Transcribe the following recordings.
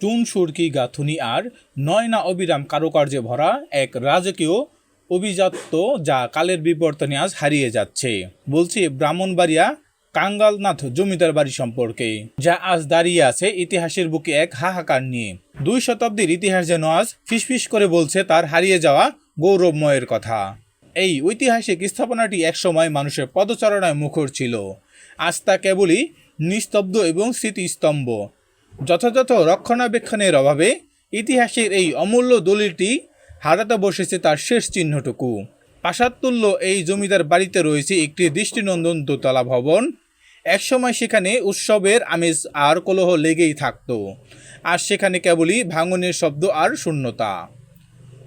চুন সুরকি গাঁথুনি আর নয়না অবিরাম কারুকার্যে ভরা এক রাজকীয় অভিজাত্য যা কালের বিবর্তনে আজ হারিয়ে যাচ্ছে। বলছি ব্রাহ্মণবাড়িয়া কাঙ্গালনাথ জমিদার বাড়ি সম্পর্কে, যা আজ দাঁড়িয়ে আছে ইতিহাসের বুকে এক হাহাকার নিয়ে। দুই শতাব্দীর ইতিহাস যেন আজ ফিসফিস করে বলছে তার হারিয়ে যাওয়া গৌরবময়ের কথা। এই ঐতিহাসিক স্থাপনাটি একসময় মানুষের পদচারণায় মুখর ছিল। আজ তা কেবলই নিস্তব্ধ এবং স্মৃতিস্তম্ভ। যথাযথ রক্ষণাবেক্ষণের অভাবে ইতিহাসের এই অমূল্য দলিলটি হারাতে বসেছে তার শেষ চিহ্নটুকু। পাশাতুল্য এই জমিদার বাড়িতে রয়েছে একটি দৃষ্টিনন্দন দোতলা ভবন। একসময় সেখানে উৎসবের আমেজ আর কলহ লেগেই থাকত। আর সেখানে কেবলই ভাঙনের শব্দ আর শূন্যতা।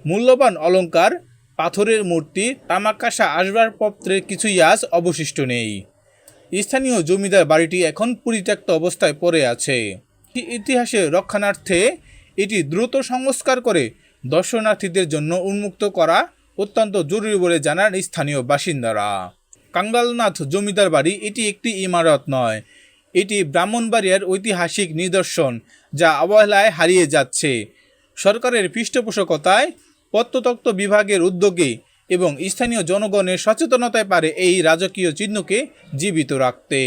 মূল্যবান অলঙ্কার, পাথরের মূর্তি তামাকাশা আসবাবপত্রের কিছুই আজ অবশিষ্ট নেই। স্থানীয় জমিদার বাড়িটি এখন পরিত্যক্ত অবস্থায় পড়ে আছে। কি ইতিহাসের রক্ষণার্থে এটি দ্রুত সংস্কার করে দর্শনার্থীদের জন্য উন্মুক্ত করা অত্যন্ত জরুরি বলে জানান স্থানীয় বাসিন্দারা। কাঙ্গালনাথ জমিদার বাড়ি এটি একটি ইমারত নয়। এটি ব্রাহ্মণবাড়িয়ার ঐতিহাসিক নিদর্শন যা অবহেলায় হারিয়ে যাচ্ছে। সরকারের পৃষ্ঠপোষকতায় প্রত্নতত্ত্ব বিভাগের উদ্যোগে এবং স্থানীয় জনগণের সচেতনতায় পারে এই রাজকীয় চিহ্নকে জীবিত রাখতে।